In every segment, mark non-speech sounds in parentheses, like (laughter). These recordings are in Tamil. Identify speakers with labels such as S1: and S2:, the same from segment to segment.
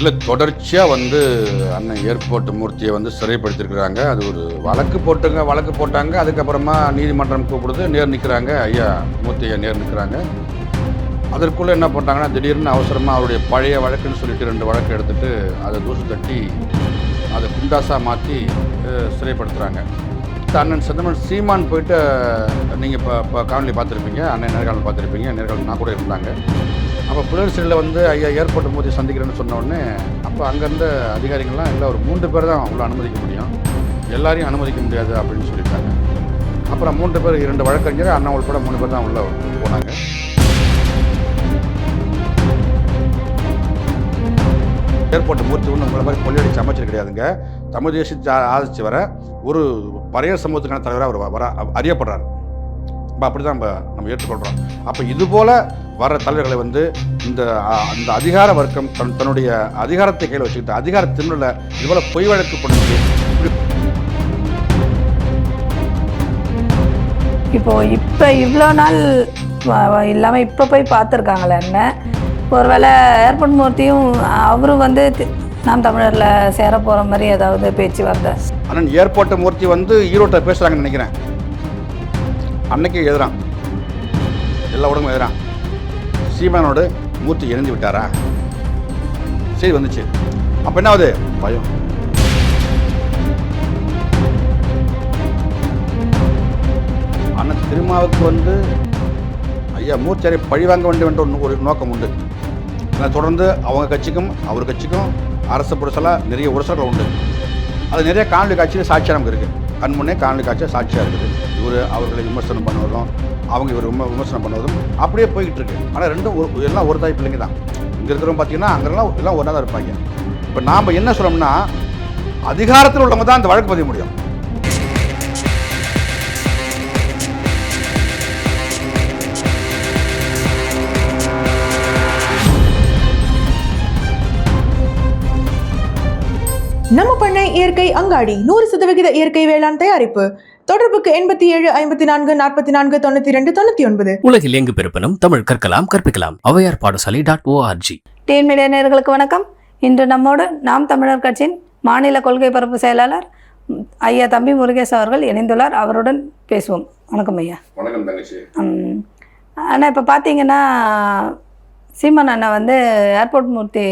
S1: இல்லை தொடர்ச்சியாக வந்து அண்ணன் ஏர்போர்ட் மூர்த்தியை வந்து சிறைப்படுத்திருக்கிறாங்க அது ஒரு வழக்கு போட்டுங்க வழக்கு போட்டாங்க. அதுக்கப்புறமா நீதிமன்றம் கூப்பிடுது நேர் நிற்கிறாங்க ஐயா மூர்த்தியை நேர் நிற்கிறாங்க அதற்குள்ளே என்ன பண்ணுறாங்கன்னா திடீர்னு அவசரமாக அவருடைய பழைய வழக்குன்னு சொல்லிட்டு ரெண்டு வழக்கு எடுத்துட்டு அதை தூசு தட்டி அதை குண்டாசாக மாற்றி சிறைப்படுத்துகிறாங்க அண்ணன் செந்தமன் சீமான் போயிட்டு நீங்கள் இப்போ இப்போ காணொலி பார்த்துருப்பீங்க. அண்ணன் நேர்காணல் பார்த்துருப்பீங்க. நேர்காணல் நான் கூட இருந்தாங்க. அப்போ புலர் சிறையில் வந்து ஐயா ஏர்போர்ட் மோதி சந்திக்கிறேன்னு சொன்ன உடனே அப்போ அங்கேருந்து அதிகாரிகள்லாம் இல்லை ஒரு மூன்று பேர் தான் உள்ள அனுமதிக்க முடியும். எல்லாரையும் அனுமதிக்க முடியாது அப்படின்னு சொல்லிட்டாங்க. அப்புறம் மூன்று பேர் இரண்டு வழக்கறிஞர் அண்ணா உள்பட மூணு பேர் தான் உள்ள போனாங்க. ஏர்போர்ட் மூர்த்தி ஒன்று உங்களை மாதிரி கொள்ளையடிச்ச அமைச்சர் கிடையாதுங்க. தமிழ் தேசிய ஆதரிச்சு வர ஒரு பழைய சமூகத்துக்கான தலைவராக அவர் வர அறியப்படுறார். இப்போ அப்படி தான் நம்ம நம்ம ஏற்றுக்கொள்கிறோம் அப்போ இது போல் வர தலைவர்களை வந்து இந்த அந்த அதிகார வர்க்கம் தன் தன்னுடைய அதிகாரத்தை கையில் வச்சுக்கிட்டு அதிகார திமிழில் இது போல் பொய் வழக்கு பண்ணி
S2: இப்போ இப்போ இவ்வளோ நாள் இல்லாமல் இப்போ போய் பார்த்துருக்காங்களே என்ன? ஒருவேளை ஏர்போர்ட் மூர்த்தியும் அவரும் வந்து நாம் தமிழரில் சேர போகிற மாதிரி ஏதாவது பேச்சுவார்த்தை
S1: அண்ணன் ஏர்போர்ட் மூர்த்தி வந்து ஈரோட்டில் பேசுகிறாங்கன்னு நினைக்கிறேன். அன்னைக்கு எழுதுறான். எல்லா உடம்பும் எழுதுறான். சீமானோடு மூர்த்தி எழுந்து விட்டாரா? சரி வந்துச்சு. அப்போ என்ன ஆகுது? பயம். அண்ணன் திருமாவுக்கு வந்து ஐயா மூர்த்தியாரை பழி வாங்க வேண்டும் என்ற ஒரு- நோக்கம் உண்டு. தொடர்ந்து அவங்க கட்சிக்கும் அவர் கட்சிக்கும் அரசு புரசலாக நிறைய உரசல்கள் உண்டு. அது நிறைய காணொலி காட்சியில் சாட்சியாக நமக்கு இருக்குது கண் முன்னே காணொலி காட்சியாக சாட்சியாக இருக்குது. இவர் அவர்களை விமர்சனம் பண்ணுவதும் அவங்க இவர் விமர்சனம் பண்ணுவதும் அப்படியே போய்கிட்டு இருக்கு. ஆனால் ரெண்டும் ஒரு எல்லாம் ஒரு தாய் பிள்ளைங்க தான். இங்கே இருக்கிறவங்க பார்த்தீங்கன்னா அங்கெல்லாம் எல்லாம் ஒன்றா தான் இருப்பாங்க. இப்போ நாம் என்ன சொல்லணும்னா அதிகாரத்தில் உள்ளவங்க தான் அந்த வழக்கு பதிய முடியும்.
S3: நம்ம பண்ணை இயற்கை அங்காடி நூறு சதவிகித இயற்கை வேளாண் தயாரிப்பு. தொடர்புக்கு எண்பத்தி ஏழு ஐம்பத்தி நான்கு நாற்பத்தி நான்கு தொண்ணூத்தி ரெண்டு தொண்ணூத்தி ஒன்பது.
S4: உலகில் எங்கு பிறப்பினும் தமிழ் கற்கலாம் கற்பிக்கலாம். ஔவையார் பாடசாலை டாட் ஓஆர்ஜி
S2: டீன் மீடியா நேயர்களுக்கு வணக்கம். இன்று நம்மோடு நாம் தமிழர் கட்சியின் மாநில கொள்கை பரப்பு செயலாளர் ஐயா தம்பி முருகேஷ் அவர்கள் இணைந்துள்ளார். அவருடன் பேசுவோம். வணக்கம் ஐயா.
S1: வணக்கம் தங்கச்சி.
S2: அண்ணா இப்போ பார்த்தீங்கன்னா சீமான் அண்ணன் வந்து ஏர்போர்ட் மூர்த்தி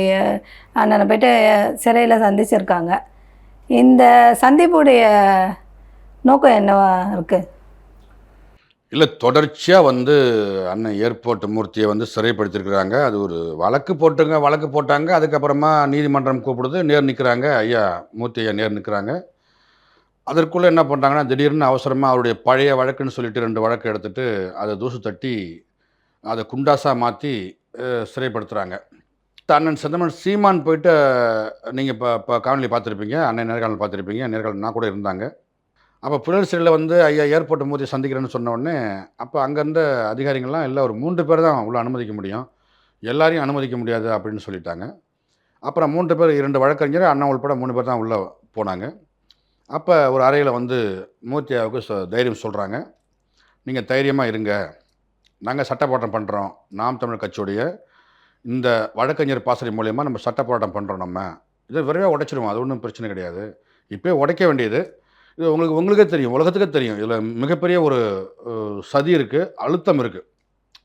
S2: அண்ணனை போயிட்டு சிறையில் சந்திச்சிருக்காங்க. இந்த சந்திப்புடைய நோக்கம் என்னவா இருக்குது
S1: இல்லை தொடர்ச்சியாக வந்து அண்ணன் ஏர்போர்ட் மூர்த்தியை வந்து சிறைப்படுத்திருக்கிறாங்க. அது ஒரு வழக்கு போட்டுங்க வழக்கு போட்டாங்க. அதுக்கப்புறமா நீதிமன்றம் கூப்பிடுது நேர் நிற்கிறாங்க ஐயா மூர்த்தி ஐயா நேர் நிற்கிறாங்க அதற்குள்ளே என்ன பண்ணுறாங்கன்னா திடீர்னு அவசரமாக அவருடைய பழைய வழக்குன்னு சொல்லிட்டு ரெண்டு வழக்கு எடுத்துகிட்டு அதை தூசு தட்டி அதை குண்டாசாக மாற்றி சிறைப்படுத்துகிறாங்க அண்ணன் செந்தமன் சீமான் போயிட்டு நீங்கள் இப்போ இப்போ காணொலி பார்த்துருப்பீங்க அண்ணன் நேர்காணல் பார்த்துருப்பீங்க நேர்காணல் நான் கூட இருந்தாங்க. அப்போ புலர் சிறையில் வந்து ஐயா ஏர்போர்ட் மோதி சந்திக்கிறேன்னு சொன்ன உடனே அப்போ அங்கேருந்த அதிகாரிகள்லாம் இல்லை ஒரு மூன்று பேர் தான் உள்ள அனுமதிக்க முடியும். எல்லாரையும் அனுமதிக்க முடியாது அப்படின்னு சொல்லிட்டாங்க. அப்புறம் மூன்று பேர் இரண்டு வழக்கறிஞர் அண்ணா உள்பட மூணு பேர் தான் உள்ளே போனாங்க. அப்போ ஒரு அறையில் வந்து மூர்த்தியாவுக்கு தைரியம் சொல்கிறாங்க நீங்கள் தைரியமாக இருங்க. நாங்கள் சட்ட போராட்டம் பண்ணுறோம் நாம் தமிழ் கட்சியுடைய இந்த வழக்கறிஞர் பாசறை மூலயமா நம்ம சட்ட போராட்டம் பண்ணுறோம் நம்ம. இதை விரைவாக உடைச்சிருவோம். அது ஒன்றும் பிரச்சனை கிடையாது. இப்போ உடைக்க வேண்டியது. இது உங்களுக்கு உங்களுக்கே தெரியும். உலகத்துக்கே தெரியும். இதில் மிகப்பெரிய ஒரு சதி இருக்குது அழுத்தம் இருக்குது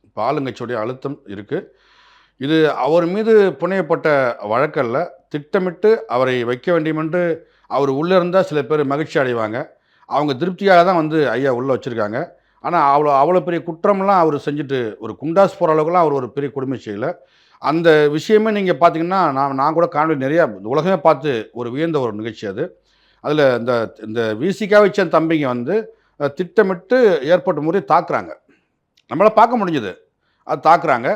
S1: இப்போ ஆளுங்கட்சியுடைய அழுத்தம் இருக்குது இது அவர் மீது புனையப்பட்ட வழக்கல்ல. திட்டமிட்டு அவரை வைக்க வேண்டும் என்று அவர் உள்ளே இருந்தால் சில பேர் மகிழ்ச்சி அடைவாங்க. அவங்க திருப்தியாக தான் வந்து ஐயா உள்ளே வச்சுருக்காங்க. ஆனால் அவ்வளோ அவ்வளோ பெரிய குற்றம்லாம் அவர் செஞ்சுட்டு ஒரு குண்டாஸ் போகிற அளவுக்குலாம் அவர் ஒரு பெரிய கொடுமை செய்யலை. அந்த விஷயமே நீங்கள் பார்த்தீங்கன்னா நான் நான் கூட காணொலி நிறையா உலகமே பார்த்து ஒரு வியந்த ஒரு நிகழ்ச்சி அது. அதில் இந்த இந்த விசிகா வச்ச தம்பிங்க வந்து திட்டமிட்டு ஏற்பட்ட முறை தாக்குறாங்க. நம்மளால் பார்க்க முடிஞ்சது. அது தாக்குறாங்க.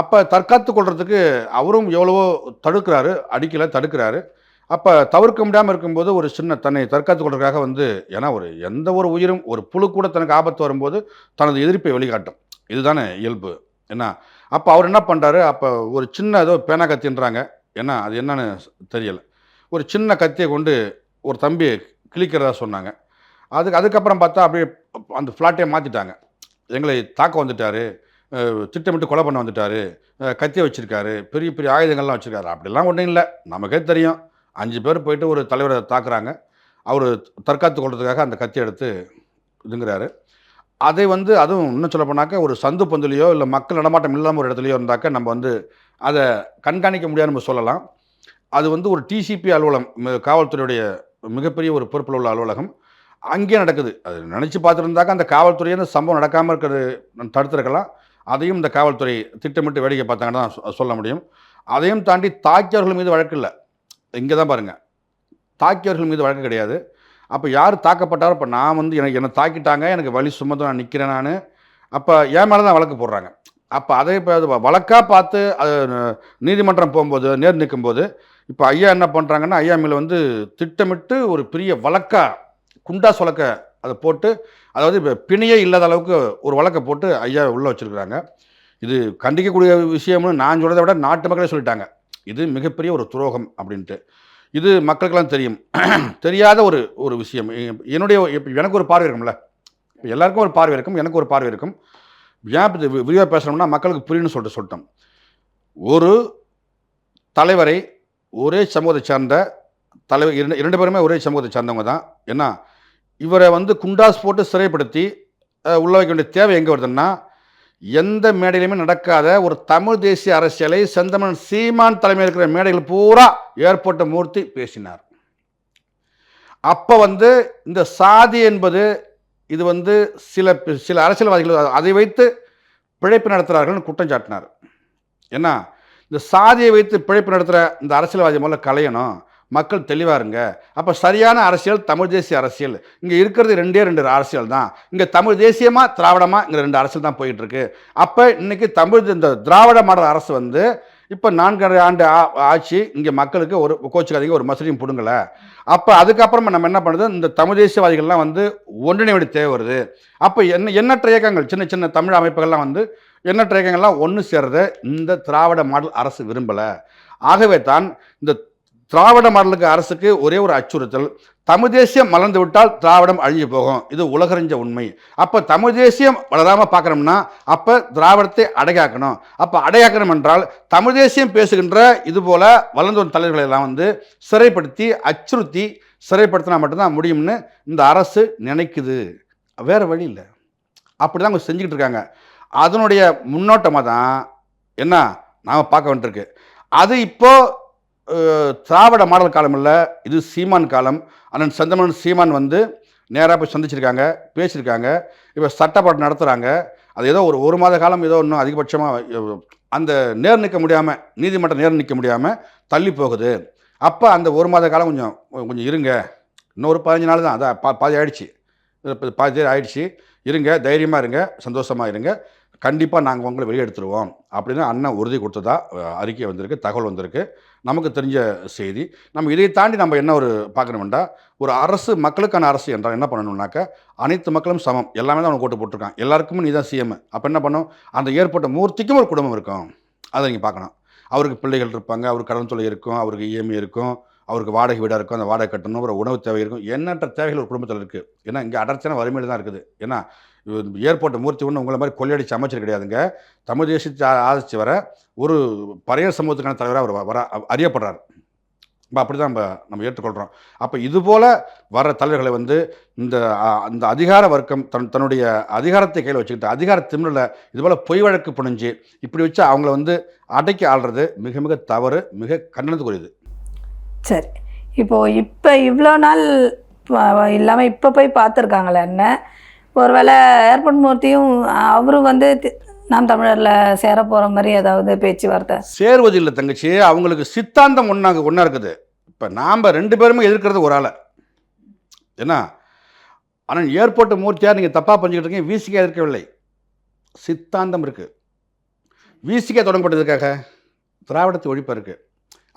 S1: அப்போ தற்காத்து கொள்றதுக்கு அவரும் எவ்வளவோ தடுக்கிறாரு அடிக்கலை தடுக்கிறாரு. அப்போ தவிர்க்க முடியாமல் இருக்கும்போது ஒரு சின்ன தன்னை தற்காத்து கொள்றதுக்காக வந்து ஏன்னா ஒரு எந்த ஒரு உயிரும் ஒரு புழு கூட தனக்கு ஆபத்து வரும்போது தனது எதிர்ப்பை வெளிக்காட்டும். இதுதானே இயல்பு. என்ன அப்போ அவர் என்ன பண்ணுறாரு அப்போ ஒரு சின்ன ஏதோ பேனா கத்தின்றாங்க ஏன்னா அது என்னன்னு தெரியலை. ஒரு சின்ன கத்தியை கொண்டு ஒரு தம்பி கிழிக்கிறதா சொன்னாங்க. அதுக்கு அதுக்கப்புறம் பார்த்தா அப்படியே அந்த ஃப்ளாட்டே மாற்றிட்டாங்க எங்களை தாக்க வந்துட்டாரு. திட்டமிட்டு கொலை பண்ண வந்துட்டாரு. கத்தியை வச்சுருக்காரு. பெரிய பெரிய ஆயுதங்கள்லாம் வச்சுருக்காரு. அப்படிலாம் ஒன்றும் இல்லை. நமக்கே தெரியும். அஞ்சு பேர் போயிட்டு ஒரு தலைவரை தாக்குறாங்க. அவர் தற்காத்து கொள்றதுக்காக அந்த கத்தி எடுத்து இதுங்கிறாரு. அதை வந்து அதுவும் இன்னும் சொல்ல போனாக்கா ஒரு சந்து பந்துலையோ இல்லை மக்கள் நடமாட்டம் இல்லாமல் ஒரு இடத்துலையோ இருந்தாக்க நம்ம வந்து அதை கண்காணிக்க முடியாது நம்ம சொல்லலாம். அது வந்து ஒரு டிசிபி அலுவலகம் காவல்துறையுடைய மிகப்பெரிய ஒரு பொறுப்பில் உள்ள அலுவலகம். அங்கேயே நடக்குது. அது நினச்சி பார்த்துருந்தாக்க அந்த காவல்துறையை அந்த சம்பவம் நடக்காமல் இருக்கிறது தடுத்திருக்கலாம். அதையும் இந்த காவல்துறை திட்டமிட்டு வேடிக்கை பார்த்தாங்கன்னு தான் சொல்ல முடியும். அதையும் தாண்டி தாக்கியவர்கள் மீது வழக்கு இல்லை. இங்கே தான் பாருங்கள் தாக்கியவர்கள் மீது வழக்கு கிடையாது. அப்போ யார் தாக்கப்பட்டாரோ இப்போ நான் வந்து எனக்கு என்னை தாக்கிட்டாங்க எனக்கு வழி சுமந்து நான் நிற்கிறேன் நான். அப்போ என் மேலே தான் வழக்கு போடுறாங்க. அப்போ அதை இப்போ அது வழக்காக பார்த்து அது நீதிமன்றம் போகும்போது நேர் நிற்கும்போது இப்போ ஐயா என்ன பண்ணுறாங்கன்னா ஐயா மேலே வந்து திட்டமிட்டு ஒரு பெரிய வழக்காக குண்டா சொலக்க அதை போட்டு அதாவது இப்போ பிணையே இல்லாத அளவுக்கு ஒரு வழக்கை போட்டு ஐயா உள்ளே வச்சுருக்குறாங்க. இது கண்டிக்கக்கூடிய விஷயம்னு நான் சொல்கிறத விட நாட்டு மக்களே சொல்லிட்டாங்க. இது மிகப்பெரிய ஒரு துரோகம் அப்படின்ட்டு. இது மக்களுக்கெல்லாம் தெரியும். (clears throat) தெரியாத ஒரு ஒரு விஷயம். என்னுடைய இப்போ எனக்கு ஒரு பார்வை இருக்கும்ல. இப்போ எல்லாருக்கும் ஒரு பார்வை இருக்கும் எனக்கு ஒரு பார்வை இருக்கும். ஏன் இது விரிவாக பேசணும்னா மக்களுக்கு புரியும்னு சொல்லிட்டு சொல்லிட்டோம். ஒரு தலைவரை ஒரே சமூகத்தை சார்ந்த தலைவர் இரண்டு இரண்டு பேருமே ஒரே சமூகத்தை சார்ந்தவங்க தான். ஏன்னா இவரை வந்து குண்டாஸ் போட்டு சிறைப்படுத்தி உள்ள வைக்க வேண்டிய தேவை எங்கே வருதுன்னா எந்த மேடையிலுமே நடக்காத ஒரு தமிழ் தேசிய அரசியலை செந்தமன் சீமான் தலைமையில் இருக்கிற மேடைகள் பூரா ஏற்பட்ட மூர்த்தி பேசினார். அப்போ வந்து இந்த சாதி என்பது இது வந்து சில சில அரசியல்வாதிகள் அதை வைத்து பிழைப்பு நடத்துகிறார்கள்னு குற்றம் சாட்டினார். ஏன்னா இந்த சாதியை வைத்து பிழைப்பு நடத்துகிற இந்த அரசியல்வாதி முதல்ல கலையணும். மக்கள் தெளிவாக இருங்க. அப்போ சரியான அரசியல் தமிழ் தேசிய அரசியல். இங்கே இருக்கிறது ரெண்டே ரெண்டு அரசியல் தான். இங்கே தமிழ் தேசியமாக திராவிடமாக இங்கே ரெண்டு அரசியல் தான் போயிட்டுருக்கு அப்போ இன்றைக்கி தமிழ் இந்த திராவிட மாடல் அரசு வந்து இப்போ நான்கரை ஆண்டு ஆட்சி இங்கே மக்களுக்கு ஒரு கோச்சுக்காதீங்க ஒரு மசூதியும் பிடுங்கலை. அப்போ அதுக்கப்புறமா நம்ம என்ன பண்ணுறது இந்த தமிழ் தேசியவாதிகள்லாம் வந்து ஒன்றிணை தேவை வருது. அப்போ என்ன எண்ணற்ற இயக்கங்கள் சின்ன சின்ன தமிழ் அமைப்புகள்லாம் வந்து எண்ணற்ற இயக்கங்கள்லாம் ஒன்று சேர்றத இந்த திராவிட மாடல் அரசு விரும்பலை. ஆகவே தான் இந்த திராவிட மாடலுக்கு அரசுக்கு ஒரே ஒரு அச்சுறுத்தல். தமிழ் தேசியம் மலர்ந்து விட்டால் திராவிடம் அழிஞ்சு போகும். இது உலகறிஞ்ச உண்மை. அப்போ தமிழ் தேசியம் வளராமல் பார்க்கணும்னா அப்போ திராவிடத்தை அடையாக்கணும். அப்போ அடையாக்கணும் என்றால் தமிழ் தேசியம் பேசுகின்ற இதுபோல் வளர்ந்து வரும் தலைவர்களை எல்லாம் வந்து சிறைப்படுத்தி அச்சுறுத்தி சிறைப்படுத்தினா மட்டும்தான் முடியும்னு இந்த அரசு நினைக்குது. வேறு வழி இல்லை. அப்படி தான் அவங்க செஞ்சுக்கிட்டு இருக்காங்க. அதனுடைய முன்னோட்டமாக தான் என்ன நாம் பார்க்க வேண்டியிருக்கு. அது இப்போது திராவிட மாடல் காலம் இல்லை இது சீமான் காலம். அண்ணன் செந்தமன் சீமான் வந்து நேராக போய் சந்திச்சிருக்காங்க பேசியிருக்காங்க. இப்போ சட்டப்பாட்டு நடத்துகிறாங்க அது ஏதோ ஒரு ஒரு மாத காலம் ஏதோ இன்னும் அதிகபட்சமாக அந்த நேர் நிற்க முடியாமல் நீதிமன்றம் நேர் நிற்க முடியாமல் தள்ளி போகுது. அப்போ அந்த ஒரு மாத காலம் கொஞ்சம் கொஞ்சம் இருங்க. இன்னும் ஒரு பதினஞ்சு நாள் தான் அதான் பா பாதி ஆயிடுச்சு. இப்போ பாதி பேர் ஆயிடுச்சு. இருங்க தைரியமாக இருங்க சந்தோஷமாக இருங்க. கண்டிப்பாக நாங்கள் உங்களை வெளியெடுத்துருவோம் அப்படின்னு அண்ணன் உறுதி கொடுத்ததா அறிக்கை வந்திருக்கு தகவல் வந்திருக்கு. நமக்கு தெரிஞ்ச செய்தி. நம்ம இதை தாண்டி நம்ம என்ன ஒரு பார்க்கணும்டா ஒரு அரசு மக்களுக்கான அரசு என்றால் என்ன பண்ணணும்னாக்க அனைத்து மக்களும் சமம். எல்லாமே தான் அவனுக்கு ஓட்டு போட்டிருக்கான் எல்லாருக்குமே நீ தான் சிஎம் அப்போ என்ன பண்ணும்? அந்த ஏற்பட்ட மூர்த்திக்கும் ஒரு குடும்பம் இருக்கும். அதை நீங்கள் பார்க்கணும். அவருக்கு பிள்ளைகள் இருப்பாங்க அவருக்கு கடன் தொலை இருக்கும் அவருக்கு இஎம்ஐ இருக்கும் அவருக்கு வாடகை வீடாக இருக்கும் அந்த வாடகை கட்டணும் ஒரு உணவு தேவை இருக்கும். எண்ணற்ற தேவைகள் ஒரு குடும்பத்தில் இருக்குது ஏன்னா இங்கே அடர்ச்சியான வறுமையில் தான் இருக்குது. ஏன்னா ஏற்பட்ட மூர்த்தி ஒன்று உங்களை மாதிரி கொள்ளையடிச்சு அமைச்சர் கிடையாதுங்க. தமிழ் தேசத்தை ஆதரித்து ஆதரிச்சு வர ஒரு பறையர் சமூகத்துக்கான தலைவராக அவர் வர அறியப்படுறார். இப்போ அப்படி தான் நம்ம நம்ம ஏற்றுக்கொள்கிறோம் அப்போ இதுபோல் வர தலைவர்களை வந்து இந்த அந்த அதிகார வர்க்கம் தன் தன்னுடைய அதிகாரத்தை கையில் வச்சுக்கிட்டு அதிகார திமிழில் இதுபோல் பொய் வழக்கு புணிஞ்சு இப்படி வச்சு அவங்கள வந்து அடக்கி ஆள்றது மிக மிக தவறு மிக கண்டனத்துக்குரியது.
S2: சரி. இப்போது இப்போ இவ்வளோ நாள் இல்லாமல் இப்போ போய் பார்த்துருக்காங்களே என்ன? ஒருவேளை ஏர்போர்ட் மூர்த்தியும் அவரும் வந்து நாம் தமிழரில் சேர போகிற மாதிரி ஏதாவது பேச்சுவார்த்தை?
S1: சேருவது இல்லை தங்கச்சி. அவங்களுக்கு சித்தாந்தம் ஒன்றாங்க ஒன்றா இருக்குது. இப்போ நாம் ரெண்டு பேருமே எதிர்க்கிறது ஒரு ஆளை. என்ன ஆனால் ஏர்போர்ட் மூர்த்தியாக நீங்கள் தப்பாக பண்ணிக்கிட்டு இருக்கீங்க விசிகா இருக்கவில்லை சித்தாந்தம் இருக்குது விசிகா தொடங்கப்பட்டதுக்காக திராவிடத்தை ஒழிப்பு இருக்குது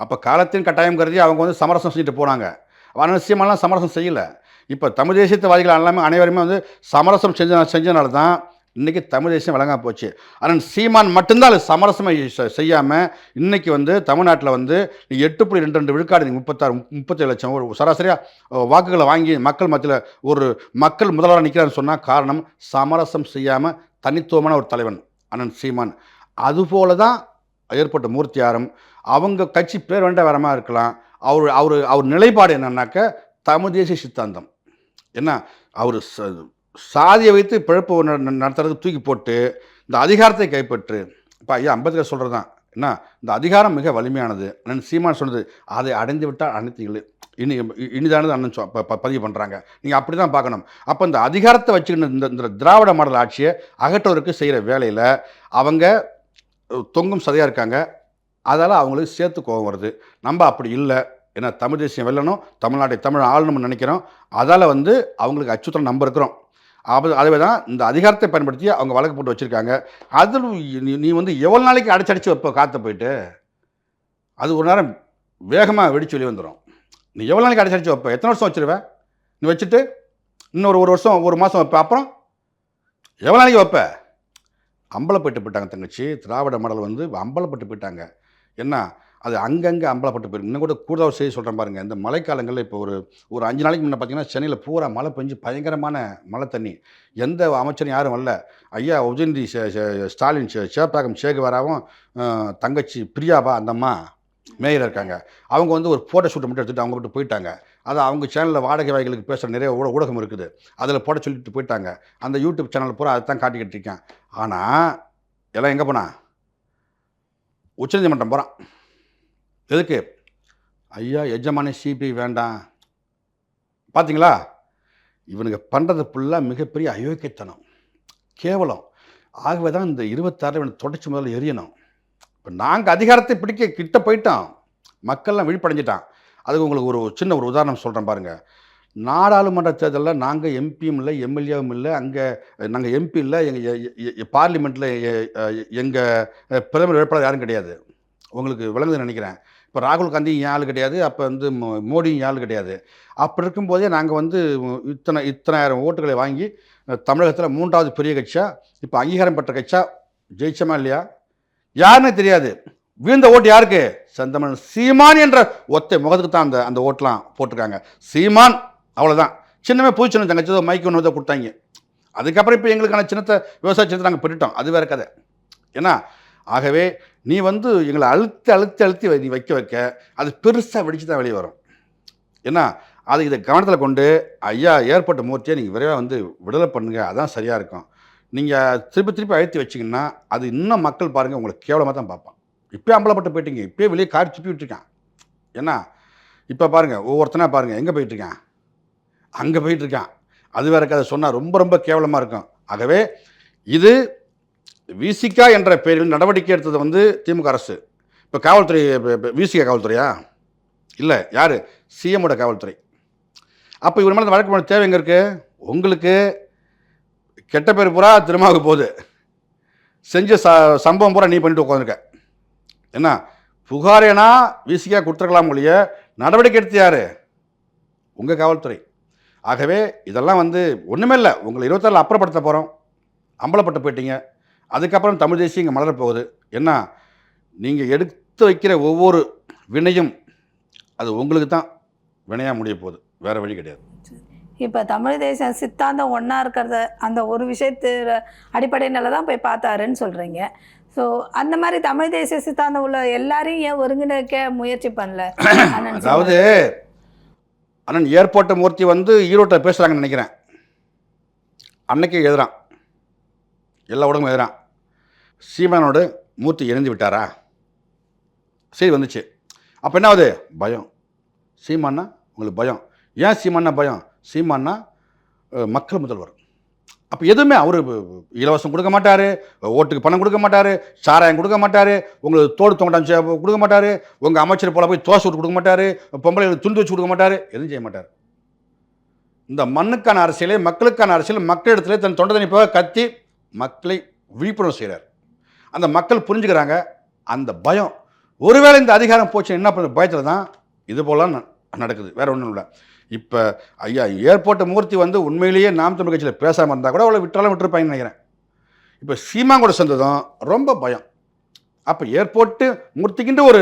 S1: அப்போ காலத்தின் கட்டாயம் கருதி அவங்க வந்து சமரசம் செஞ்சுட்டு போனாங்க. ஆனால் சீமாலாம் சமரசம் செய்யலை. இப்போ தமிழ் தேசியத்துவாதிகள் எல்லாமே அனைவருமே வந்து சமரசம் செஞ்ச செஞ்சனால தான் இன்றைக்கி தமிழ் தேசியம் வழங்காம போச்சு. ஆனால் சீமான் மட்டும்தான் அது சமரசம் செய்யாமல் இன்றைக்கி வந்து தமிழ்நாட்டில் வந்து எட்டு புள்ளி ரெண்டு ரெண்டு விழுக்காடு முப்பத்தாறு முப்பத்தேழு லட்சம் ஒரு சராசரியாக வாக்குகளை வாங்கி மக்கள் மத்தியில் ஒரு மக்கள் முதல்வராக நிற்கிறான்னு சொன்னால் காரணம் சமரசம் செய்யாமல் தனித்துவமான ஒரு தலைவன் அண்ணன் சீமான். அதுபோல தான் ஏற்பட்ட மூர்த்தியாரம் அவங்க கட்சி பேர் வேண்ட வரமா இருக்கலாம். அவர் அவர் அவர் நிலைப்பாடு என்னன்னாக்க தமிழ் தேசிய சித்தாந்தம். என்ன அவர் ச- சாதியை வைத்து பிழப்பு ந- நடத்துறதுக்கு தூக்கி போட்டு இந்த அதிகாரத்தை கைப்பற்று. இப்போ ஐயா அம்பேத்கர் சொல்கிறது தான் என்ன? இந்த அதிகாரம் மிக வலிமையானது. அண்ணன் சீமான் சொன்னது அதை அடைந்து விட்டால் அனைத்து இனி இனிதானது அண்ணன் சொ- ப- பதிவு பண்ணுறாங்க நீங்கள் அப்படி தான் பார்க்கணும். அப்போ இந்த அதிகாரத்தை வச்சுக்கிட்டு இந்த இந்த திராவிட மாடல் ஆட்சியை அகற்றவருக்கு செய்கிற வேலையில் அவங்க தொங்கும் சதையாக இருக்காங்க. அதால் அவங்களுக்கு சேர்த்து கோபம் வருது. நம்ம அப்படி இல்லை. ஏன்னா தமிழ் தேசியம் வெல்லணும் தமிழ்நாட்டை தமிழ் ஆளணும்னு நினைக்கிறோம். அதால் வந்து அவங்களுக்கு அச்சுறுத்தல் நம்ம இருக்கிறோம். அப்போ அதுவே தான் இந்த அதிகாரத்தை பயன்படுத்தி அவங்க வழக்கு போட்டு வச்சுருக்காங்க. அதில் நீ வந்து எவ்வளோ நாளைக்கு அடைச்சடிச்சு வைப்ப காற்ற போயிட்டு? அது ஒரு நேரம் வேகமாக வெடிச்சு வெளியே வந்துடும் நீ எவ்வளோ நாளைக்கு அடைச்சடிச்சு வைப்ப? எத்தனை வருஷம் வச்சிருவ? நீ வச்சுட்டு இன்னொரு ஒரு வருஷம் ஒரு மாதம் வைப்ப. அப்புறம் எவ்வளோ நாளைக்கு வைப்ப? அம்பலப்பட்டு போயிட்டாங்க தங்கச்சி. திராவிட மாடல் வந்து அம்பலப்பட்டு போயிட்டாங்க. என்ன? அது அங்கங்கே அம்பலப்பட்டு போயிருக்கு. இன்னும் கூட கூடுதல் செய்தி சொல்கிறேன் பாருங்கள் இந்த மழைக்காலங்களில் இப்போ ஒரு ஒரு அஞ்சு நாளைக்கு முன்னே பார்த்தீங்கன்னா சென்னையில் பூரா மழை பெஞ்சு பயங்கரமான மழை தண்ணி. எந்த அமைச்சரும் யாரும் வரல. ஐயா உதயநிதி சே- ஸ்டாலின் சேப்பாக்கம் சேகுவாராவும் தங்கச்சி பிரியாபா அந்த அம்மா மேயர் இருக்காங்க. அவங்க வந்து ஒரு ஃபோட்டோ ஷூட்டை மட்டும் எடுத்துகிட்டு அவங்க மட்டும் போயிட்டாங்க. அது அவங்க சேனலில் வாடகை வாய்களுக்கு பேசுகிற நிறைய ஊட ஊடகம் இருக்குது. அதில் போட சொல்லிட்டு போயிட்டாங்க. அந்த யூடியூப் சேனல் பூரா அதை தான் காட்டிக்கிட்டு இருக்கேன். ஆனால் எல்லாம் எங்கே போனா? உச்சநீதிமன்றம் போகிறான் எதுக்கு? ஐயா எஜமானி சிபிஐ வேண்டாம். பார்த்தீங்களா இவனுங்க பண்ணுறது ஃபுல்லாக மிகப்பெரிய அயோக்கியத்தனம். கேவலம். ஆகவே தான் இந்த இருபத்தாறு இவனை தொடச்சி முதல்ல எரியணும் இப்போ நாங்கள் அதிகாரத்தை பிடிக்க கிட்ட போயிட்டோம். மக்கள்லாம் விழிப்படைஞ்சிட்டான். அதுக்கு உங்களுக்கு ஒரு சின்ன ஒரு உதாரணம் சொல்கிறேன் பாருங்கள் நாடாளுமன்ற தேர்தலில் நாங்கள் எம்பியும் இல்லை எம்எல்ஏவும் இல்லை அங்கே நாங்கள் எம்பி இல்லை எங்கள் பார்லிமெண்ட்டில் எங்கள் பிரதமர் வேட்பாளர் யாரும் கிடையாது. உங்களுக்கு விளங்குதுன்னு நினைக்கிறேன். இப்போ ராகுல் காந்தி என் ஆள் கிடையாது? அப்போ வந்து மோ- மோடியும் என் ஆள் கிடையாது? அப்படி இருக்கும்போதே நாங்கள் வந்து இத்தனை இத்தனாயிரம் ஓட்டுகளை வாங்கி தமிழகத்தில் மூன்றாவது பெரிய கட்சியாக இப்போ அங்கீகாரம் பெற்ற கட்சியாக ஜெயிச்சோமா இல்லையா? யாருன்னு தெரியாது. வீழ்ந்த ஓட்டு யாருக்கு? செந்தமன் சீமான் என்ற ஒத்தை முகத்துக்கு தான் அந்த அந்த ஓட்டெலாம் போட்டிருக்காங்க. சீமான் அவ்வளோதான் சின்னமே புது சின்ன தங்கச்சி மைக்கு ஒன்று கொடுத்தாங்க. அதுக்கப்புறம் இப்போ எங்களுக்கான சின்னத்தை விவசாய சின்னத்தை நாங்கள் பெற்றுட்டோம். அது வேறு கதை. ஏன்னா ஆகவே நீ வந்து எங்களை அழுத்தி அழுத்தி அழுத்தி நீ வைக்க வைக்க அது பெருசாக வெடிச்சு தான் வெளியே வரும். ஏன்னா அது இதை கவனத்தில் கொண்டு ஐயா ஏற்பட்ட மூர்த்தியை நீங்கள் விரைவாக வந்து விடுதலை பண்ணுங்க. அதான் சரியாக இருக்கும். நீங்கள் திருப்பி திருப்பி அழுத்தி வச்சிங்கன்னா அது இன்னும் மக்கள் பாருங்கள் உங்களை கேவலமாக தான் பார்ப்பான். இப்போயே அம்பலப்பட்டு போயிட்டீங்க. இப்போயே வெளியே காரி சுப்பி விட்டுருக்கான். ஏன்னா இப்போ பாருங்கள் ஒவ்வொருத்தனா பாருங்கள் எங்கே போயிட்டுருக்கான் அங்கே போயிட்டுருக்கான் அது வேற கதை சொன்னால் ரொம்ப ரொம்ப கேவலமாக இருக்கும். ஆகவே இது விசிகா என்ற பெயரில் நடவடிக்கை எடுத்தது வந்து திமுக அரசு. இப்போ காவல்துறை விசிகா காவல்துறையா? இல்லை யார்? சிஎம்மோட காவல்துறை. அப்போ இவர் மேலே வழக்கு பண்ண தேவை எங்கே இருக்குது உங்களுக்கு கெட்ட பேர் பூரா திருமாவுக்கு போகுது. செஞ்ச ச சம்பவம் பூரா நீ பண்ணிட்டு உட்காந்துருக்க என்ன? புகாரேனா விசிகா கொடுத்துருக்கலாம் ஒழிய நடவடிக்கை எடுத்து யார்? உங்கள் காவல்துறை. ஆகவே இதெல்லாம் வந்து ஒன்றுமே இல்லை. உங்களை இருபத்தாறில் அப்புறப்படுத்த போகிறோம் அம்பலப்பட்டு போயிட்டீங்க. அதுக்கப்புறம் தமிழ் தேசியம் இங்கே மலரப் போகுது. என்ன நீங்கள் எடுத்து வைக்கிற ஒவ்வொரு வினையும் அது உங்களுக்கு தான் வினையாக முடிய போகுது. வேறு வழி கிடையாது.
S2: இப்போ தமிழ் தேசம் சித்தாந்தம் ஒன்றா இருக்கிறத அந்த ஒரு விஷயத்து அடிப்படையில தான் போய் பார்த்தாருன்னு சொல்கிறீங்க ஸோ அந்த மாதிரி தமிழ் தேசிய சித்தாந்தம் உள்ள எல்லாரையும் ஏன் ஒருங்கிணைக்க முயற்சி பண்ணல? (coughs)
S1: அதாவது அண்ணன் ஏர்போர்ட் மூர்த்தி வந்து ஈரோட்டில் பேசுகிறாங்கன்னு நினைக்கிறேன். அன்னைக்கு எழுதுறான். எல்லா ஊடகமும் எதிரான். சீமானோடு மூர்த்தி இணைந்து விட்டாரா? சரி வந்துச்சு. அப்போ என்ன ஆகுது பயம். சீமான்னா உங்களுக்கு பயம். ஏன் சீமான்னா பயம்? சீமான்னா மக்கள் முதல்வர். அப்போ எதுவுமே அவர் இலவசம் கொடுக்க மாட்டார் ஓட்டுக்கு பணம் கொடுக்க மாட்டார் சாராயம் கொடுக்க மாட்டார் உங்களுக்கு தோடு தொங்கட்டான் கொடுக்க மாட்டார் உங்கள் அமைச்சர் போல போய் தோசை விட்டு கொடுக்க மாட்டார் பொம்பளைகளுக்கு துண்டு வச்சு கொடுக்க மாட்டார் எதுவும் செய்ய மாட்டார். இந்த மண்ணுக்கான அரசியலே மக்களுக்கான அரசியல் மக்களிடத்துல தன் தொண்டதனை போக கத்தி மக்களை விழிப்புணர்வு செய்கிறார் அந்த மக்கள் புரிஞ்சுக்கிறாங்க அந்த பயம். ஒருவேளை இந்த அதிகாரம் போச்சு என்ன பண்ணுறது பயத்தில் தான் இது போலாம் ந- நடக்குது. வேறு ஒன்றும் இல்லை. இப்போ ஐயா ஏர்போர்ட் மூர்த்தி வந்து உண்மையிலேயே நாம் தமிழ் கட்சியில் பேசாமல் இருந்தால் கூட அவ்வளோ விட்டாலும் விட்டுருப்பாங்கன்னு நினைக்கிறேன். இப்போ சீமா கூட சேர்ந்ததும் ரொம்ப பயம். அப்போ ஏர்போர்ட்டு மூர்த்திக்கின்ற ஒரு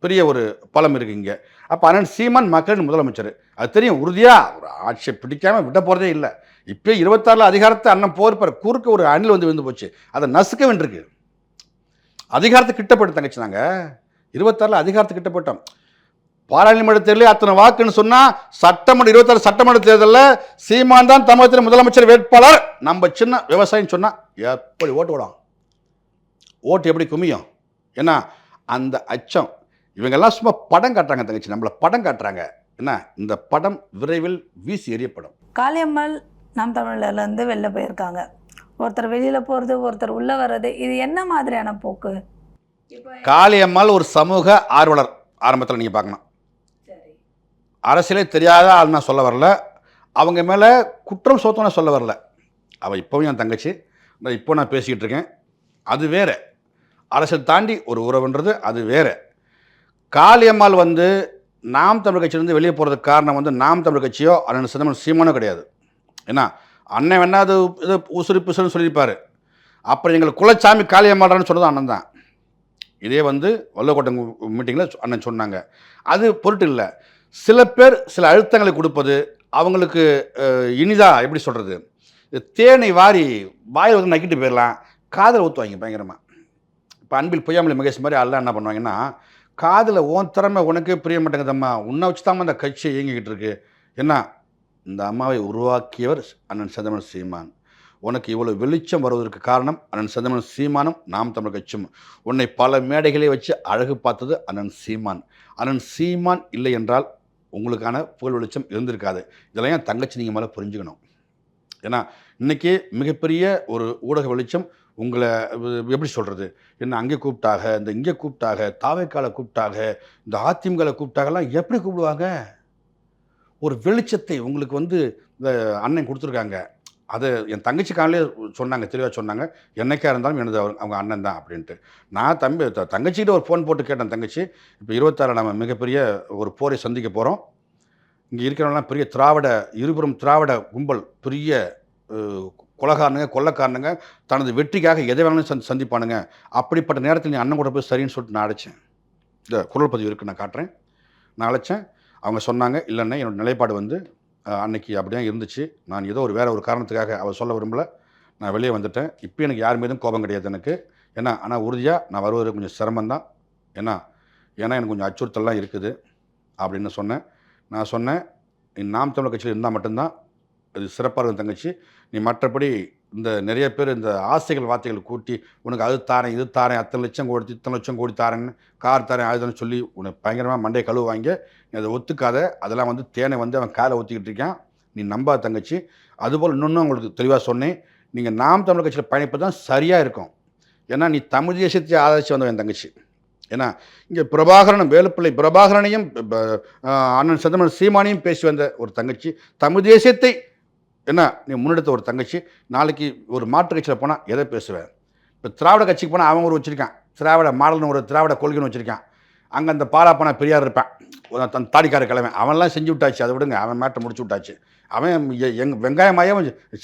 S1: பெரிய ஒரு பலம் இருக்கு இங்கே. அப்போ அண்ணன் சீமான் மக்களின் முதலமைச்சர். அது தெரியும் உறுதியாக ஒரு ஆட்சியை பிடிக்காமல் விட போகிறதே இல்லை. இப்போ இருபத்தாறில் அதிகாரத்தை அண்ணன் போர்ப்பார் குறுக்க ஒரு அணில் வந்து விழுந்து போச்சு. அதை நசுக்க வேண்டியிருக்கு. அதிகாரத்தை கிட்டப்பட்டு போயிட்டு தங்கச்சி நாங்கள் இருபத்தாறில் அதிகாரத்தை கிட்டப்பட்டோம். பாராளுமன்ற தேர்தலில் அத்தனை வாக்குன்னு சொன்னால் சட்டமன்ற இருபத்தாறு சட்டமன்ற தேர்தலில் சீமான் தான் தமிழகத்தில் முதலமைச்சர் வேட்பாளர். நம்ம சின்ன விவசாயின்னு சொன்னால் எப்படி ஓட்டு விடும் ஓட்டு எப்படி குமியும்? ஏன்னா அந்த அச்சம். இவங்கெல்லாம் சும்மா படம் காட்டுறாங்க தங்கச்சி நம்மளை படம் காட்டுறாங்க. என்ன? இந்த படம் விரைவில் வீசி எறியப்படும்.
S2: காளியம்மாள் நாம் தமிழர்லேருந்து வெளில போயிருக்காங்க. ஒருத்தர் வெளியில் போகிறது ஒருத்தர் உள்ளே வர்றது இது என்ன மாதிரியான போக்கு?
S1: காளியம்மாள் ஒரு சமூக ஆர்வலர் ஆரம்பத்தில் நீங்கள் பார்க்கணும். அரசியலே தெரியாத ஆள் நான் சொல்ல வரல. அவங்க மேலே குற்றம் சோத்தம் சொல்ல வரல. அவள் இப்போவும் என் தங்கச்சி. நான் இப்போ நான் பேசிக்கிட்டு இருக்கேன். அது வேற. அரசியல் தாண்டி ஒரு உறவுன்றது அது வேற. காளியம்மாள் வந்து நாம் தமிழ் கட்சியிலேருந்து வெளியே போகிறதுக்கு காரணம் வந்து நாம் தமிழ் கட்சியோ அண்ணன் சிதம்பரம் சீமானோ கிடையாது. ஏன்னா அண்ணன் வேணா அது இது உசுறு புசுன்னு சொல்லியிருப்பார். அப்புறம் எங்களை குலச்சாமி காளியம்மாடான்னு சொன்னது அண்ணன் தான். இதே வந்து வல்லக்கோட்டை மீட்டிங்கில் அண்ணன் சொன்னாங்க. அது பொருட்டு இல்லை. சில பேர் சில அழுத்தங்களை கொடுப்பது அவங்களுக்கு இனிதா எப்படி சொல்கிறது தேனை வாரி வாயில் வந்து நக்கிட்டு போயிடலாம் காதில் ஊற்றுவாங்க பயங்கரமாக இப்போ அன்பில் பொய்யாமலை மகேஷ் மாதிரி எல்லாம் என்ன பண்ணுவாங்கன்னா காதில் ஓன் திறமை உனக்கே புரிய மாட்டேங்குதம்மா. உன்னை வச்சு தான் அந்த கட்சி இயங்கிக்கிட்டு இருக்கு. என்ன இந்த அம்மாவை உருவாக்கியவர் அண்ணன் சந்தமன் சீமான். உனக்கு இவ்வளோ வெளிச்சம் வருவதற்கு காரணம் அண்ணன் சந்தமன் சீமானும் நாம் தமிழ் கட்சியும். உன்னை பல மேடைகளை வச்சு அழகு பார்த்தது அண்ணன் சீமான். அண்ணன் சீமான் இல்லை என்றால் உங்களுக்கான புகழ் வெளிச்சம் இருந்திருக்காது. இதெல்லாம் என் தங்கச்சி நீங்கள் மேலே புரிஞ்சுக்கணும்? ஏன்னா இன்றைக்கி மிகப்பெரிய ஒரு ஊடக வெளிச்சம் உங்களை எப்படி சொல்கிறது என்ன அங்கே கூப்பிட்டாக இந்த இங்கே கூப்பிட்டாக தாவைக்கால கூப்பிட்டாக இந்த அதிமுகவில் கூப்பிட்டாகலாம் எப்படி கூப்பிடுவாங்க? ஒரு வெளிச்சத்தை உங்களுக்கு வந்து இந்த அண்ணன் கொடுத்துருக்காங்க. அது என் தங்கச்சி காலையிலே சொன்னாங்க தெளிவாக சொன்னாங்க. என்னைக்காக இருந்தாலும் எனது அவர் அவங்க அண்ணன் தான் அப்படின்ட்டு. நான் தம்பி த- தங்கச்சிக்கிட்ட ஒரு ஃபோன் போட்டு கேட்டேன் தங்கச்சி. இப்போ இருபத்தாறு நம்ம மிகப்பெரிய ஒரு போரை சந்திக்க போகிறோம் இங்கே இருக்கிறவங்களாம் பெரிய திராவிட இருபுறம் திராவிட கும்பல் பெரிய அஹ், கொலகாரனுங்க கொள்ளக்காரனுங்க தனது வெற்றிக்காக எதை வேணாலும் சந்தி சந்திப்பானுங்க. அப்படிப்பட்ட நேரத்தில் நீ அண்ணன் கூட போய் சரின்னு சொல்லிட்டு நான் அழைச்சேன். இந்த குரல் பதிவு இருக்குது நான் காட்டுறேன். நான் அழைச்சேன். அவங்க சொன்னாங்க இல்லைன்னா என்னோடய நிலைப்பாடு வந்து அன்னைக்கு அப்படியே இருந்துச்சு. நான் ஏதோ ஒரு வேறு ஒரு காரணத்துக்காக அவள் சொல்ல விரும்பல. நான் வெளியே வந்துட்டேன். இப்போ எனக்கு யார் மீதும் கோபம் கிடையாது எனக்கு. ஏன்னா ஆனால் உறுதியாக நான் வருவது கொஞ்சம் சிரமம்தான் ஏன்னா ஏன்னா எனக்கு கொஞ்சம் அச்சுறுத்தல்லாம் இருக்குது அப்படின்னு சொன்னேன். நான் சொன்னேன் நீ நாம் தமிழர் கட்சியில் இருந்தால் மட்டும்தான் இது சிறப்பாக இருக்கும் தங்கச்சி. நீ மற்றபடி இந்த நிறைய பேர் இந்த ஆசைகள் வார்த்தைகள் கூட்டி உனக்கு அது தாரேன் இது தாரேன் அத்தனை லட்சம் கோடி இத்தனை லட்சம் கோடி தாரேன்னு கார் தாரேன் அதுதான்னு சொல்லி உனக்கு பயங்கரமாக மண்டையை கழுவு வாங்கி நீ அதை ஒத்துக்காத. அதெல்லாம் வந்து தேனை வந்து அவன் காலை ஒத்திக்கிட்டு இருக்கான். நீ நம்பா தங்கச்சி. அதுபோல் இன்னொன்று உங்களுக்கு தெளிவாக சொன்னேன். நீங்கள் நாம் தமிழ் கட்சியில் பயணிப்பது தான் சரியாக இருக்கும். ஏன்னா நீ தமிழ் தேசியத்தை ஆதரித்து வந்தவன் என் தங்கச்சி. ஏன்னா இங்கே பிரபாகரனும் வேலுப்பிள்ளை பிரபாகரனையும் அண்ணன் சந்தமன் சீமானையும் பேசி வந்த ஒரு தங்கச்சி தமிழ் தேசியத்தை என்ன நீ முன்னெடுத்த ஒரு தங்கச்சி நாளைக்கு ஒரு மாற்று கட்சியில் போனால் எதை பேசுவேன்? இப்போ திராவிட கட்சிக்கு போனால் அவன் ஒரு வச்சுருக்கான். திராவிட மாடல்னு ஒரு திராவிட கொள்கைன்னு வச்சுருக்கான். அங்கே அந்த பாலா போனால் பெரியார் இருப்பேன். ஒரு தன் தாடிக்கார கிழமை அவன்லாம் செஞ்சு விட்டாச்சு அதை விடுங்க. அவன் மேட்டை முடிச்சு விட்டாச்சு. அவன் எங் வெங்காயமாயே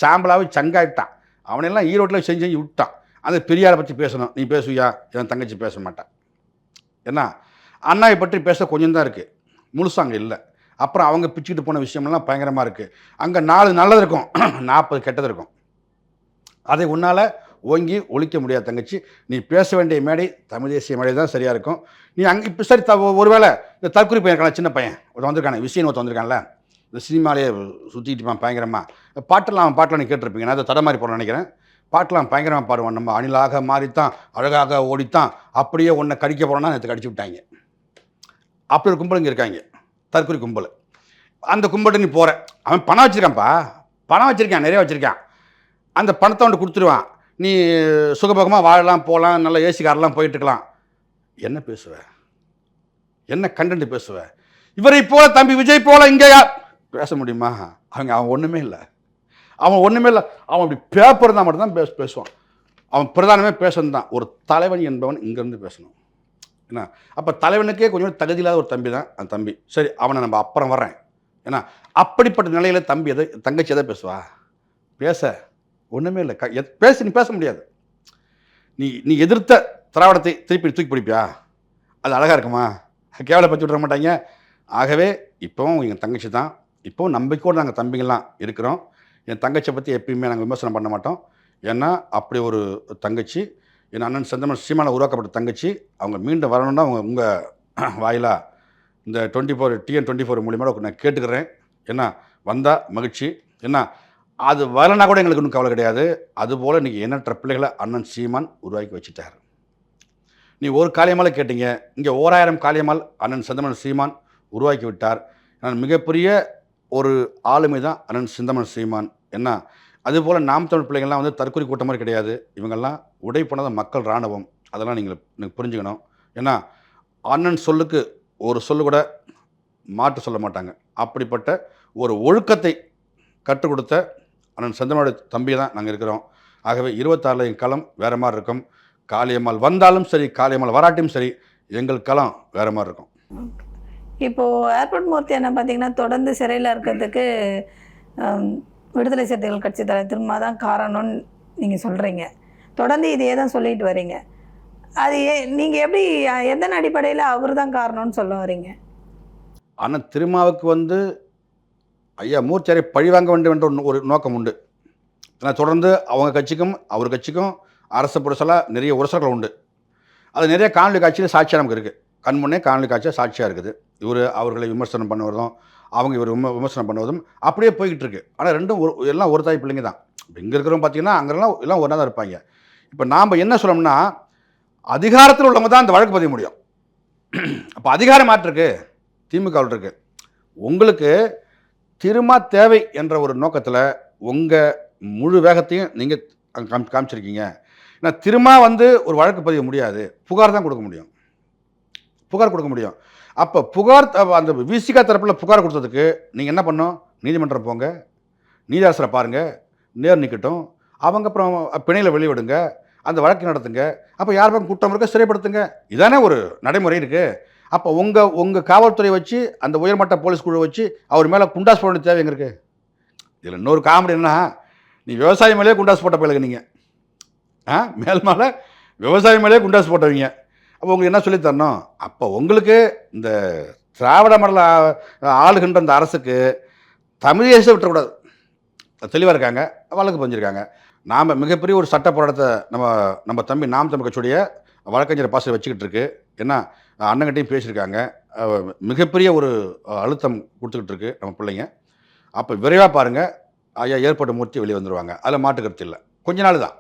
S1: சாம்பலாகவே சங்காயிட்டான். அவனையெல்லாம் ஈரோட்டில் செஞ்சு செஞ்சு விட்டான். அந்த பெரியாரை பற்றி பேசணும். நீ பேசுவியா? என் தங்கச்சி பேச மாட்டான் என்ன? அண்ணாவை பற்றி பேச கொஞ்சம் தான் இருக்குது முழுசாக அங்கே இல்லை. அப்புறம் அவங்க பிச்சுக்கிட்டு போன விஷயமெல்லாம் பயங்கரமாக இருக்குது அங்கே நாலு நல்லது இருக்கும். (clears throat) நாற்பது கெட்டது இருக்கும். அதை உன்னால் ஓங்கி ஒழிக்க முடியாது தங்கச்சி. நீ பேச வேண்டிய மேடை தமிழ் தேசிய மேடை தான் சரியாக இருக்கும். நீ அங்கே இப்போ சரி த ஒருவேளை இந்த தற்கொலை பையன் இருக்கான சின்ன பையன் ஒருத்தன் வந்திருக்கானே விஷயம் ஒருத்தன் வந்திருக்கான்ல இந்த சினிமாலேயே சுற்றிட்டு இருப்பான் பயங்கரமாக பாட்டெல்லாம் அவன் பாட்டெலாம் நீ கேட்டிருப்பீங்க. நான் அதை தடமாறி போகிறேன் நினைக்கிறேன். பாட்டெலாம் பயங்கரமாக பாடுவான். நம்ம அணிலாக மாறித்தான் அழகாக ஓடித்தான் அப்படியே உன்னை கடிக்க போகிறோன்னா நேற்று கடிச்சு விட்டாங்க. அப்படி ஒரு கும்பல் இங்கே இருக்காங்க. தற்கொலை கும்பல். அந்த கும்பல்கிட்ட நீ போகிற அவன் பணம் வச்சுருக்கான்ப்பா. பணம் வச்சுருக்கான் நிறைய வச்சுருக்கான். அந்த பணத்தை அவன்கிட்ட கொடுத்துருவான். நீ சுகபோகமாக வாழலாம் போகலாம் நல்ல ஏசி காரெலாம் போயிட்டுருக்கலாம். என்ன பேசுவ? என்ன கண்டென்ட் பேசுவ? இவரை போல தம்பி விஜய் போல இங்கே யார் பேச முடியுமா? அவங்க அவன் ஒன்றுமே இல்லை. அவன் ஒன்றுமே இல்லை. அவன் அப்படி பேப்பர் தான் மட்டும்தான் பேச பேசுவான். அவன் பிரதானமே பேசணும் தான் ஒரு தலைவன் என்பவன் இங்கேருந்து பேசணும். என்ன அப்போ தலைவனுக்கே கொஞ்சம் தகுதி இல்லாத ஒரு தம்பி தான் அந்த தம்பி. சரி அவனை நம்ம அப்புறம் வர்றேன். ஏன்னா அப்படிப்பட்ட நிலையில் தம்பி எதை தங்கச்சி எதை பேசுவா? பேச ஒன்றுமே இல்லை. க எத்- பேச நீ பேச முடியாது. நீ நீ எதிர்த்த திராவிடத்தை திருப்பி தூக்கி பிடிப்பியா? அது அழகாக இருக்குமா? கேவலப்படுத்தி விட்ற மாட்டாங்க. ஆகவே இப்போவும் எங்கள் தங்கச்சி தான். இப்போவும் நம்பிக்கையோடு நாங்கள் தம்பிங்கெல்லாம் இருக்கிறோம். என் தங்கச்சியை பற்றி எப்பயுமே நாங்கள் விமர்சனம் பண்ண மாட்டோம். ஏன்னா அப்படி ஒரு தங்கச்சி என் அண்ணன் செந்தமன் சீமான உருவாக்கப்பட்ட தங்கச்சி. அவங்க மீண்டும் வரணும்னா அவங்க உங்கள் (clears throat) வாயிலாக இந்த twenty four TN twenty four மூலியமாக நான் கேட்டுக்கிறேன். என்ன வந்தால் மகிழ்ச்சி. என்ன அது வரலனா கூட எங்களுக்கு ஒன்றும் கவலை கிடையாது. அதுபோல் இன்றைக்கி எண்ணற்ற பிள்ளைகளை அண்ணன் சீமான் உருவாக்கி வச்சுட்டார். நீ ஒரு காளியம்மாள் கேட்டீங்க. இங்கே ஓராயிரம் காளியம்மாள் அண்ணன் செந்தமன் சீமான் உருவாக்கி விட்டார். நான் மிகப்பெரிய ஒரு ஆளுமை தான் அண்ணன் சிந்தமன் சீமான். என்ன அதுபோல் நாம் தமிழ் பிள்ளைங்கள்லாம் வந்து தற்கொலை கூட்டம் மாதிரி கிடையாது. இவங்கெல்லாம் உடை போனது மக்கள் இராணுவம். அதெல்லாம் நீங்கள் எனக்கு புரிஞ்சுக்கணும். ஏன்னா அண்ணன் சொல்லுக்கு ஒரு சொல்லு கூட மாற்று சொல்ல மாட்டாங்க. அப்படிப்பட்ட ஒரு ஒழுக்கத்தை கற்றுக் கொடுத்த அண்ணன் செந்தமனோட தம்பி தான் நாங்கள் இருக்கிறோம். ஆகவே இருபத்தாறில் என் களம் வேறு மாதிரி இருக்கும். காளியம்மாள் வந்தாலும் சரி காளியம்மாள் வராட்டியும் சரி எங்கள் களம் வேறு மாதிரி இருக்கும்.
S2: இப்போது ஏர்போர்ட் மூர்த்தி என்ன பார்த்தீங்கன்னா தொடர்ந்து சிறையில் இருக்கிறதுக்கு விடுதலை சிறுத்தைகள் கட்சி தலைவர் திரும்ப தான் காரணம்னு நீங்கள் சொல்கிறீங்க தொடர்ந்து இதையே தான் சொல்லிட்டு வரீங்க. அது ஏ நீங்கள் எப்படி அஹ், எதன் அடிப்படையில் அவர் தான் காரணம்னு சொல்ல வரீங்க?
S1: ஆனால் திருமாவுக்கு வந்து ஐயா மூர்த்தியாரை பழிவாங்க வேண்டும் என்ற ஒரு- ஒரு நோக்கம் உண்டு. ஏன்னா தொடர்ந்து அவங்க கட்சிக்கும் அவர் கட்சிக்கும் அரசு புரசலாக நிறைய உரசல்கள் உண்டு. அது நிறைய காணொலி காட்சியில் சாட்சியாக நமக்கு இருக்குது கண்முன்னே காணொலி காட்சியாக சாட்சியாக இருக்குது. இவர் அவர்களை விமர்சனம் பண்ணுவதும் அவங்க இவர் விம விமர்சனம் பண்ணுவதும் அப்படியே போய்கிட்டு இருக்கு ஆனால் ரெண்டும் ஒரு எல்லாம் ஒரு தாய் பிள்ளைங்க தான். இப்போ இங்கே இருக்கிறவங்க பார்த்தீங்கன்னா அங்கெல்லாம் எல்லாம் ஒன்றா தான் இருப்பாங்க. இப்போ நாம் என்ன சொல்லணும்னா அதிகாரத்தில் உள்ளவங்க தான் இந்த வழக்கு பதிய முடியும். அப்போ அதிகாரம் மாற்றிருக்கு திமுகவில் இருக்கு. உங்களுக்கு திருமா தேவை என்ற ஒரு நோக்கத்தில் உங்கள் முழு வேகத்தையும் நீங்கள் காமி காமிச்சிருக்கீங்க. ஏன்னா திரும்ப வந்து ஒரு வழக்கு பதிய முடியாது. புகார் தான் கொடுக்க முடியும். புகார் கொடுக்க முடியும். அப்போ புகார் அந்த விசிகா தரப்பில் புகார் கொடுத்ததுக்கு நீங்கள் என்ன பண்ணணும்? நீதிமன்றம் போங்க. நீதியரசரை பாருங்கள் நேர் நிற்கட்டும் அவங்க அப்புறம் பிணையில் வெளிவிடுங்க அந்த வழக்கு நடத்துங்க. அப்போ யார் பக்கம் குற்றம் இருக்க சிறைப்படுத்துங்க. இதானே ஒரு நடைமுறை இருக்குது அப்போ உங்கள் உங்கள் காவல்துறை வச்சு அந்த உயர்மட்ட போலீஸ் குழு வச்சு அவர் மேலே குண்டாஸ் போட தேவை எங்கே இருக்குது இதில் இன்னொரு காமெடி என்ன நீ விவசாயம் மேலே குண்டாஸ் போட்ட பிள்ளைங்க நீங்கள் ஆ? மேல் மேலே விவசாயம் மேலே குண்டாஸ் போட்டவங்க. அப்போ உங்களுக்கு என்ன சொல்லித் தரணும்? அப்போ உங்களுக்கு இந்த திராவிட மண்டல ஆ- ஆளுகின்ற அந்த அரசுக்கு தமிழ் தேசத்தை விட்டுறக்கூடாது. தெளிவாக இருக்காங்க வழக்கு பதிஞ்சிருக்காங்க. நாம் மிகப்பெரிய ஒரு சட்ட போராட்டத்தை நம்ம நம்ம தம்பி நாம் தமிழ் கட்சியுடைய வழக்கறிஞர் பாசை வச்சுக்கிட்டு இருக்கு. என்ன அண்ணங்கிட்டையும் பேசியிருக்காங்க. மிகப்பெரிய ஒரு அழுத்தம் கொடுத்துக்கிட்டு இருக்கு நம்ம பிள்ளைங்க. அப்போ விரைவாக பாருங்கள் ஐயா ஏற்பட்ட மூர்த்தி வெளியே வந்துடுவாங்க அதில் மாட்டு கருத்து இல்லை. கொஞ்ச நாள் தான்.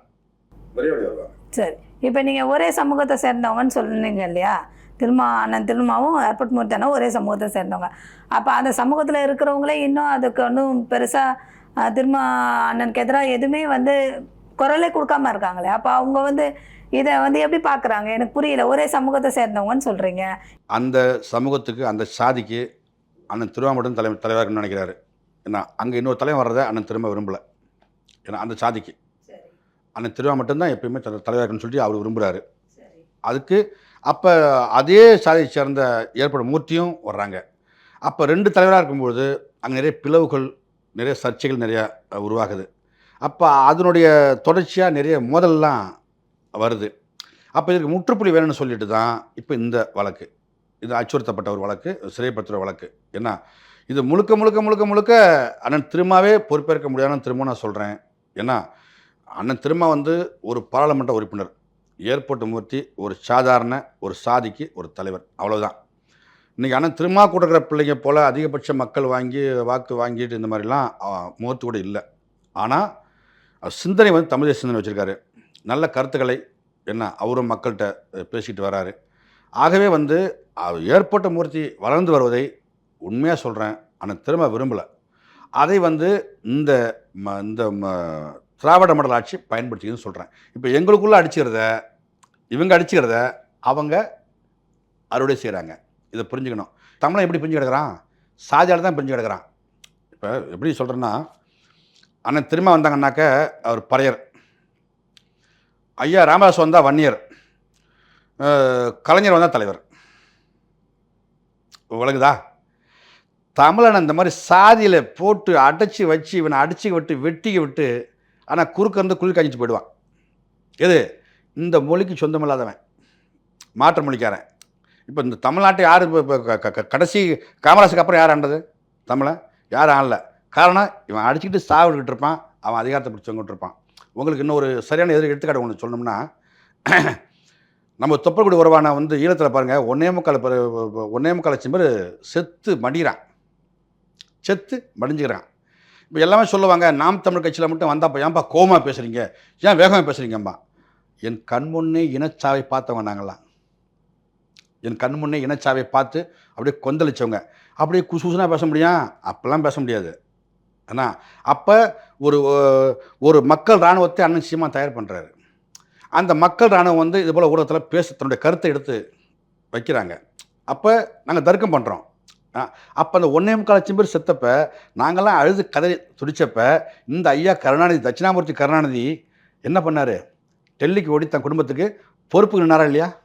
S1: விரைவாக
S2: சரி. இப்போ நீங்கள் ஒரே சமூகத்தை சேர்ந்தவங்கன்னு சொன்னீங்க இல்லையா? திருமா அண்ணன் திருமாவும் ஏர்போர்ட் மூர்த்தனும் ஒரே சமூகத்தை சேர்ந்தவங்க. அப்போ அந்த சமூகத்தில் இருக்கிறவங்களே இன்னும் அதுக்கு ஒன்றும் பெருசாக திருமா அண்ணனுக்கு எதிராக எதுவுமே வந்து குரலே கொடுக்காம இருக்காங்களே அப்போ அவங்க வந்து இதை வந்து எப்படி பார்க்குறாங்க எனக்கு புரியல. ஒரே சமூகத்தை சேர்ந்தவங்கன்னு சொல்கிறீங்க
S1: அந்த சமூகத்துக்கு அந்த சாதிக்கு அண்ணன் திருவாமட்டம் தலை தலைவர்னு நினைக்கிறாரு. ஏன்னா அங்கே இன்னொரு தலைவன் வர்றதை அண்ணன் திரும்ப விரும்பலை. ஏன்னா அந்த சாதிக்கு. அண்ணன் திருவா மட்டும்தான் எப்பயுமே தலை- தலைவராக இருக்கணும்னு சொல்லிட்டு அவர் விரும்புகிறாரு அதுக்கு அப்போ அதே சாதியை சேர்ந்த ஏற்படும் மூர்த்தியும் வர்றாங்க. அப்போ ரெண்டு தலைவராக இருக்கும்பொழுது அங்கே நிறைய பிளவுகள் நிறைய சர்ச்சைகள் நிறையா உருவாகுது. அப்போ அதனுடைய தொடர்ச்சியாக நிறைய மோதல்லாம் வருது. அப்போ இதுக்கு முற்றுப்புள்ளி வேணும்னு சொல்லிட்டு தான் இப்போ இந்த வழக்கு. இது அச்சுறுத்தப்பட்ட ஒரு வழக்கு சிறைப்படுத்துகிற வழக்கு. என்ன இது முழுக்க முழுக்க முழுக்க முழுக்க அண்ணன் திருமாவே பொறுப்பேற்க முடியாதுன்னு திரும்ப நான் சொல்கிறேன் ஏன்னா அண்ணன் திருமா வந்து ஒரு பாராளுமன்ற உறுப்பினர் ஏர்போர்ட் மூர்த்தி ஒரு சாதாரண ஒரு சாதிக்கு ஒரு தலைவர். அவ்வளோதான் இன்றைக்கி அண்ணன் திருமா கொடுக்குற பிள்ளைங்க போல் அதிகபட்ச மக்கள் வாங்கி வாக்கு வாங்கிட்டு இந்த மாதிரிலாம் மூர்த்தி கூட இல்லை. ஆனால் சிந்தனை வந்து தமிழ் சிந்தனை வச்சுருக்காரு. நல்ல கருத்துக்களை என்ன அவரும் மக்கள்கிட்ட பேசிக்கிட்டு வராரு. ஆகவே வந்து ஏற்பட்ட மூர்த்தி வளர்ந்து வருவதை உண்மையாக சொல்கிறேன் ஆனால் திரும்ப விரும்பலை. அதை வந்து இந்த ம இந்த ம திராவிட மண்டல ஆட்சி பயன்படுத்திக்குதுன்னு சொல்கிறேன் இப்போ எங்களுக்குள்ளே அடிச்சுக்கிறத இவங்க அடிச்சுக்கிறத அவங்க அறுவடை செய்கிறாங்க இதை புரிஞ்சுக்கணும். தமிழன் எப்படி புரிஞ்சு கிடக்குறான்? சாதியால் தான் புரிஞ்சு கிடக்குறான். இப்போ எப்படி சொல்கிறேன்னா அண்ணன் திரும்ப வந்தாங்கன்னாக்க அவர் பறையர். ஐயா ராமதாஸ் வந்தால் வன்னியர். கலைஞர் வந்தால் தலைவர். விளங்குதா? தமிழன் இந்த மாதிரி சாதியில் போட்டு அடைச்சி வச்சு இவனை அடிச்சு விட்டு வெட்டிக்க விட்டு ஆனால் குறுக்க இருந்து குளிர் காய்ச்சிட்டு போயிடுவான். எது? இந்த மொழிக்கு சொந்தமில்லாதவன். மாற்று மொழிக்காரன். இப்போ இந்த தமிழ்நாட்டை யார் இப்போ க- க- கடைசி காமராசுக்கு அப்புறம் யார் ஆண்டது? தமிழை? யார் ஆளல. காரணம் இவன் அடிச்சுக்கிட்டு சாவிட்டுக்கிட்டு இருப்பான். அவன் அதிகாரத்தை பிடிச்சவங்கிட்டு இருப்பான். உங்களுக்கு இன்னும் ஒரு சரியான எதிர் எடுத்துக்காட்டு ஒன்று சொல்லணும்னா நம்ம தொப்பல்குடி உறவான வந்து ஈழத்தில் பாருங்கள் ஒன்னே முக்கால் ஒன்னே முக்கால் லட்சம் பேர் செத்து மடிகிறான் செத்து மடிஞ்சுக்கிறான். இப்போ எல்லாமே சொல்லுவாங்க நாம் தமிழ் கட்சியில் மட்டும் வந்தாப்பா ஏன்பா கோமா பேசுகிறீங்க ஏன் வேகமாக பேசுகிறீங்கம்மா என் கண் முன்னே இனச்சாவை பார்த்தவங்க நாங்களாம் என் கண் முன்னே இனச்சாவை பார்த்து அப்படியே கொந்தளிச்சவங்க. அப்படியே குசு குசுனா பேச முடியும் அப்போல்லாம் பேச முடியாது. ஏன்னா அப்போ ஒரு ஒரு மக்கள் இராணுவத்தை அண்ணன் சீமா தயார் பண்ணுறாரு அந்த மக்கள் இராணுவம் வந்து இது போல் ஊடகத்தில் பேச தன்னுடைய கருத்தை எடுத்து வைக்கிறாங்க. அப்போ நாங்கள் தர்க்கம் பண்ணுறோம் அப்போ அந்த ஒன்றே முக்கால் லட்சம் பேர் செத்தப்ப நாங்கள்லாம் அழுது கதை துடித்தப்ப இந்த ஐயா கருணாநிதி தட்சிணாமூர்த்தி கருணாநிதி என்ன பண்ணார்? டெல்லிக்கு ஓடி தன் குடும்பத்துக்கு பொறுப்பு நின்னாரா இல்லையா?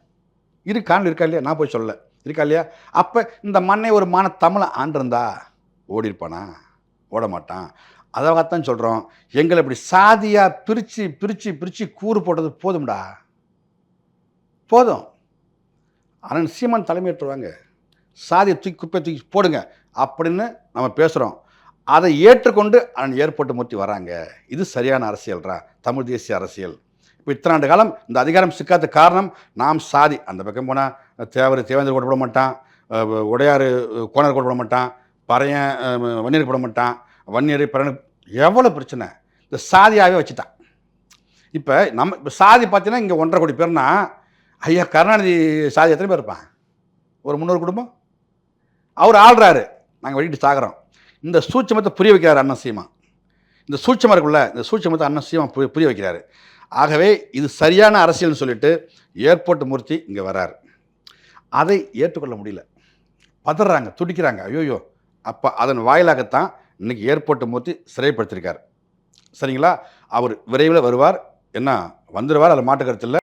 S1: இருக்கான்னு இருக்கா இல்லையா? நான் போய் சொல்லலை. இருக்கா இல்லையா? அப்போ இந்த மண்ணை ஒரு மான தமிழை ஆண்டிருந்தா ஓடி இருப்பானா? ஓட மாட்டான். அதாகத்தான் சொல்கிறோம் எங்களை இப்படி சாதியாக பிரித்து பிரித்து பிரித்து கூறு போட்டது போதும்டா. போதும். ஆனால் சீமான் தலைமையேற்றுவாங்க. சாதியை தூக்கி குப்பை தூக்கி போடுங்க அப்படின்னு நம்ம பேசுகிறோம் அதை ஏற்றுக்கொண்டு அவன் ஏற்பட்டு மூர்த்தி வராங்க. இது சரியான அரசியல்ரா? தமிழ் தேசிய அரசியல். இப்போ இத்தனாண்டு காலம் இந்த அதிகாரம் சிக்காத காரணம் நாம் சாதி. அந்த பக்கம் போனால் தேவர் தேவேந்திர கூட போட மாட்டான். உடையாறு உடையார் கோணர் கூட போட மாட்டான். பறையன் வன்னியர் போட மாட்டான். வன்னியர் பறையன் எவ்வளோ பிரச்சனை? இந்த சாதியாகவே வச்சுட்டான். இப்போ நம்ம இப்போ சாதி பார்த்தீங்கன்னா இங்கே ஒன்றரை கோடி பேர்னா ஐயா கருணாநிதி சாதி எத்தனை பேர் இருப்பான்? ஒரு முந்நூறு குடும்பம்? அவர் ஆள்றாரு. நாங்கள் வெட்டிட்டு சாகிறோம். இந்த சூட்சமத்தை புரிய வைக்கிறார் அண்ணன் சீமா. இந்த சூட்சமாக இருக்குல்ல இந்த சூட்சமத்தை அண்ணன் சீமா புரிய புரிய வைக்கிறாரு. ஆகவே இது சரியான அரசியல்னு சொல்லிட்டு ஏர்போர்ட் மூர்த்தி இங்கே வரார். அதை ஏற்றுக்கொள்ள முடியல. பதறாங்க துடிக்கிறாங்க. ஐயோயோ. அப்போ அதன் வாயிலாகத்தான் இன்னைக்கு ஏர்போர்ட் மூர்த்தி சிறைப்படுத்தியிருக்கார் சரிங்களா? அவர் விரைவில் வருவார். என்ன வந்துடுவார் அதில் மாட்டு இல்லை.